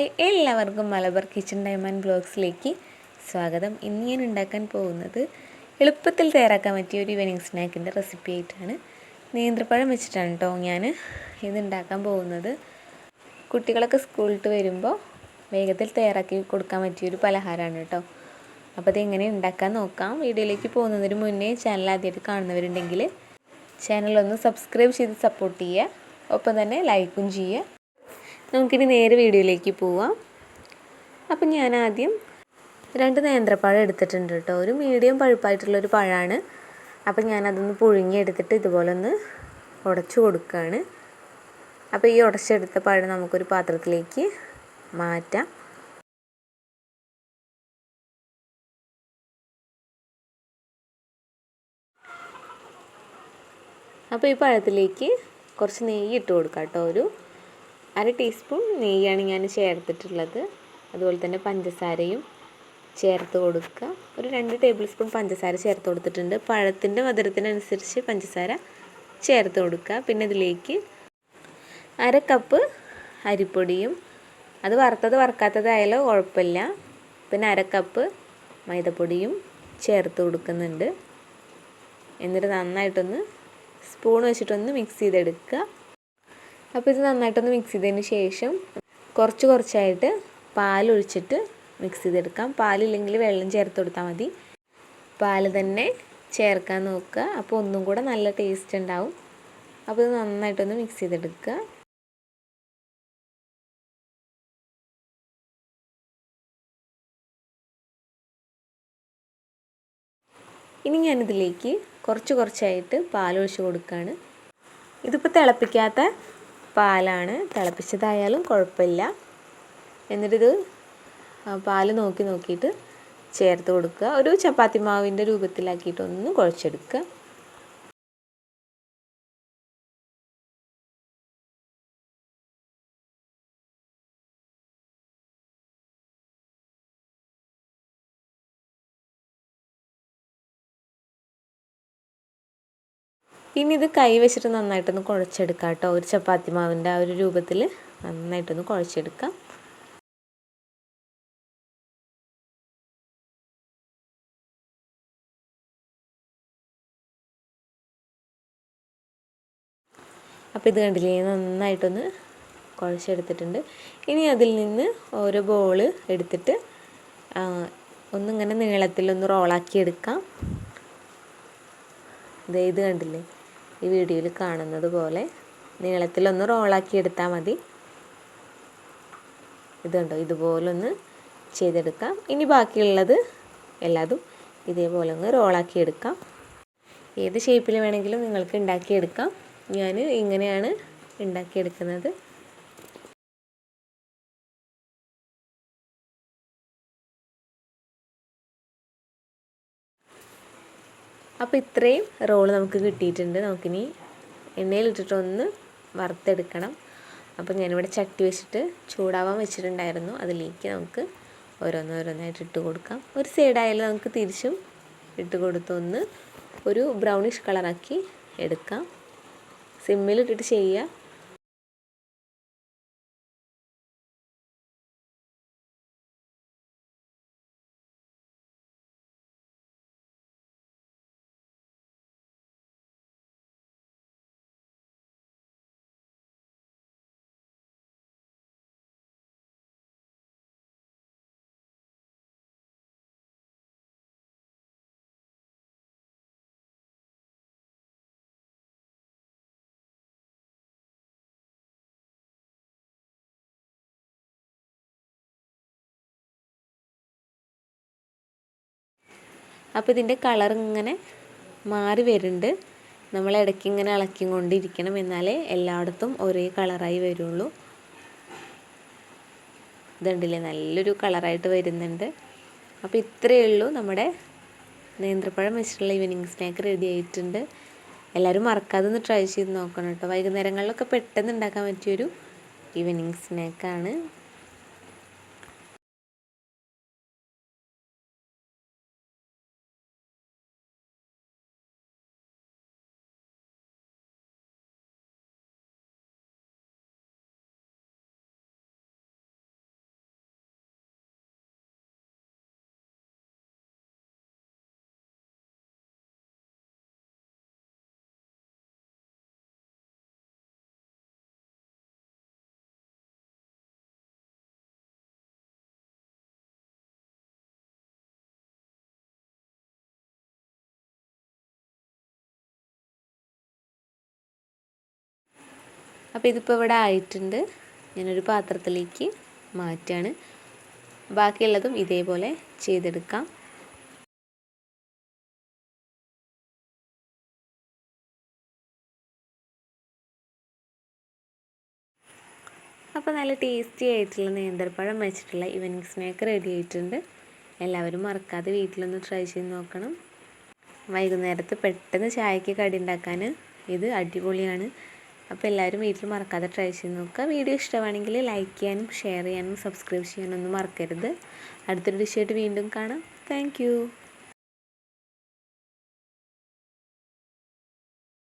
Hi എല്ലാവർക്കും Malabar kitchen diamond ബ്ലോഗ്സിലേക്ക് സ്വാഗതം. ഇന്ന് ഞാൻ ഉണ്ടാക്കാൻ പോകുന്നത് എളുപ്പത്തിൽ തയ്യാറാക്കാൻ പറ്റിയ ഒരു ഈവനിങ് സ്നാക്കിന്റെ റെസിപ്പി ആയിട്ടാണ്. നേന്ത്രപ്പഴം വെച്ചിട്ടാണ് കേട്ടോ ഞാൻ ഇത് ഉണ്ടാക്കാൻ പോകുന്നത്. കുട്ടികളൊക്കെ സ്കൂളിൽ വരുമ്പോൾ വേഗത്തിൽ തയ്യാറാക്കി കൊടുക്കാൻ പറ്റിയൊരു പലഹാരമാണ് കേട്ടോ അപ്പോൾ അതെങ്ങനെ ഉണ്ടാക്കാൻ നോക്കാം. വീഡിയോയിലേക്ക് പോകുന്നതിന് മുന്നേ ചാനൽ ആദ്യമായിട്ട് കാണുന്നവരുണ്ടെങ്കിൽ ചാനലൊന്ന് സബ്സ്ക്രൈബ് ചെയ്ത് സപ്പോർട്ട് ചെയ്യുക. ഒപ്പം തന്നെ ലൈക്കും ചെയ്യുക. നമുക്കിനി നേരെ വീഡിയോയിലേക്ക് പോവാം. അപ്പം ഞാൻ ആദ്യം രണ്ട് നേന്ത്രപ്പഴം എടുത്തിട്ടുണ്ട് കേട്ടോ. ഒരു മീഡിയം പഴുപ്പായിട്ടുള്ളൊരു പഴമാണ് അപ്പം ഞാനതൊന്ന് പുഴുങ്ങിയെടുത്തിട്ട് ഇതുപോലെ ഒന്ന് ഉടച്ചു കൊടുക്കുകയാണ് അപ്പോൾ ഈ ഉടച്ചെടുത്ത പഴം നമുക്കൊരു പാത്രത്തിലേക്ക് മാറ്റാം. അപ്പോൾ ഈ പഴത്തിലേക്ക് കുറച്ച് നെയ്യ് ഇട്ട് കൊടുക്കാം കേട്ടോ. ഒരു അര ടീസ്പൂൺ നെയ്യാണ് ഞാൻ ചേർത്തിട്ടുള്ളത്. അതുപോലെ തന്നെ പഞ്ചസാരയും ചേർത്ത് കൊടുക്കുക. ഒരു രണ്ട് ടേബിൾ സ്പൂൺ പഞ്ചസാര ചേർത്ത് കൊടുത്തിട്ടുണ്ട്. പഴത്തിന്റെ മധുരത്തിനനുസരിച്ച് പഞ്ചസാര ചേർത്ത് കൊടുക്കുക. പിന്നെ ഇതിലേക്ക് അര കപ്പ് അരിപ്പൊടിയും അത് വറുത്തത് വറുക്കാത്തതായാലോ കുഴപ്പമില്ല. പിന്നെ അര കപ്പ് മൈദപ്പൊടിയും ചേർത്ത് കൊടുക്കുന്നുണ്ട്. എന്നിട്ട് നന്നായിട്ടൊന്ന് സ്പൂൺ വെച്ചിട്ടൊന്ന് മിക്സ് ചെയ്തെടുക്കുക. അപ്പോൾ ഇത് നന്നായിട്ടൊന്ന് മിക്സ് ചെയ്തതിന് ശേഷം കുറച്ച് കുറച്ചായിട്ട് പാലൊഴിച്ചിട്ട് മിക്സ് ചെയ്തെടുക്കാം. പാലില്ലെങ്കിൽ വെള്ളം ചേർത്ത് കൊടുത്താൽ മതി. പാൽ തന്നെ ചേർക്കാൻ നോക്കുക. അപ്പോൾ ഒന്നും കൂടെ നല്ല ടേസ്റ്റ് ഉണ്ടാവും. അപ്പോൾ ഇത് നന്നായിട്ടൊന്ന് മിക്സ് ചെയ്തെടുക്കുക. ഇനി ഞാനിതിലേക്ക് കുറച്ച് കുറച്ചായിട്ട് പാലൊഴിച്ച് കൊടുക്കുകയാണ്. ഇതിപ്പോൾ തിളപ്പിക്കാത്ത പാലാണ് തിളപ്പിച്ചതായാലും കുഴപ്പമില്ല. എന്നിട്ടിത് പാൽ നോക്കി നോക്കിയിട്ട് ചേർത്ത് കൊടുക്കുക. ഒരു ചപ്പാത്തി മാവിന്റെ രൂപത്തിലാക്കിയിട്ടൊന്ന് കുഴച്ചെടുക്കുക. ഇനി ഇത് കൈ വെച്ചിട്ട് നന്നായിട്ടൊന്ന് കുഴച്ചെടുക്കാം കേട്ടോ. ഒരു ചപ്പാത്തി മാവിന്റെ ആ ഒരു രൂപത്തിൽ നന്നായിട്ടൊന്ന് കുഴച്ചെടുക്കാം. അപ്പോൾ ഇത് കണ്ടില്ലേ നന്നായിട്ടൊന്ന് കുഴച്ചെടുത്തിട്ടുണ്ട്. ഇനി അതിൽ നിന്ന് ഓരോ ബോൾ എടുത്തിട്ട് ഒന്നിങ്ങനെ നീളത്തിലൊന്ന് റോളാക്കി എടുക്കാം ഇത് കണ്ടില്ലേ ഈ വീഡിയോയിൽ കാണുന്നത് പോലെ നീളത്തിലൊന്ന് റോളാക്കി എടുത്താൽ മതി. ഇതുണ്ടോ ഇതുപോലൊന്ന് ചെയ്തെടുക്കാം. ഇനി ബാക്കിയുള്ളത് എല്ലാതും ഇതേപോലെ ഒന്ന് റോളാക്കി എടുക്കാം. ഏത് ഷേപ്പിൽ വേണമെങ്കിലും നിങ്ങൾക്ക് ഉണ്ടാക്കിയെടുക്കാം. ഞാൻ ഇങ്ങനെയാണ് ഉണ്ടാക്കിയെടുക്കുന്നത്. അപ്പോൾ ഇത്രയും റോൾ നമുക്ക് കിട്ടിയിട്ടുണ്ട്. നമുക്കിനി എണ്ണയിലിട്ടിട്ടൊന്ന് വറുത്തെടുക്കണം. അപ്പോൾ ഞാനിവിടെ ചട്ടി വെച്ചിട്ട് ചൂടാവാൻ വെച്ചിട്ടുണ്ടായിരുന്നു. അതിലേക്ക് നമുക്ക് ഓരോന്നോരോന്നായിട്ട് ഇട്ട് കൊടുക്കാം. ഒരു സൈഡായാലും നമുക്ക് തിരിച്ചും ഇട്ട് കൊടുത്തൊന്ന് ഒരു ബ്രൗണിഷ് കളറാക്കി എടുക്കാം. സിമ്മിലിട്ടിട്ട് ചെയ്യുക അപ്പോൾ ഇതിന്റെ കളർ ഇങ്ങനെ മാറി വരുന്നുണ്ട്. നമ്മൾ ഇടയ്ക്ക് ഇങ്ങനെ ഇളക്കി കൊണ്ടിരിക്കണം എന്നാലേ എല്ലായിടത്തും ഒരേ കളറായി വരുള്ളൂ. ഇതുണ്ടല്ലേ നല്ലൊരു കളറായിട്ട് വരുന്നുണ്ട്. അപ്പോൾ ഇത്രയേ ഉള്ളൂ നമ്മുടെ നേന്ത്രപ്പഴം വെച്ചിട്ടുള്ള ഈവനിങ് സ്നാക്ക് റെഡി ആയിട്ടുണ്ട്. എല്ലാവരും മറക്കാതെ ഒന്ന് ട്രൈ ചെയ്ത് നോക്കണം കേട്ടോ. വൈകുന്നേരങ്ങളിലൊക്കെ പെട്ടെന്ന് ഉണ്ടാക്കാൻ പറ്റിയൊരു ഈവനിങ് സ്നാക്കാണ് അപ്പോൾ ഇതിപ്പോൾ ഇവിടെ ആയിട്ടുണ്ട്. ഞാനൊരു പാത്രത്തിലേക്ക് മാറ്റാണ്. ബാക്കിയുള്ളതും ഇതേപോലെ ചെയ്തെടുക്കാം. അപ്പോൾ നല്ല ടേസ്റ്റി ആയിട്ടുള്ള നേന്ത്രപ്പഴം വെച്ചിട്ടുള്ള ഈവനിങ് സ്നാക്ക് റെഡി ആയിട്ടുണ്ട്. എല്ലാവരും മറക്കാതെ വീട്ടിലൊന്ന് ട്രൈ ചെയ്ത് നോക്കണം. വൈകുന്നേരത്ത് പെട്ടെന്ന് ചായക്ക് കടി ഉണ്ടാക്കാൻ ഇത് അടിപൊളിയാണ്. അപ്പോൾ എല്ലാവരും വീട്ടിൽ മറക്കാതെ ട്രൈ ചെയ്ത് നോക്കുക. വീഡിയോ ഇഷ്ടമാണെങ്കിൽ ലൈക്ക് ചെയ്യാനും ഷെയർ ചെയ്യാനും സബ്സ്ക്രൈബ് ചെയ്യാനൊന്നും മറക്കരുത്. അടുത്തൊരു ഡിഷായിട്ട് വീണ്ടും കാണാം. താങ്ക്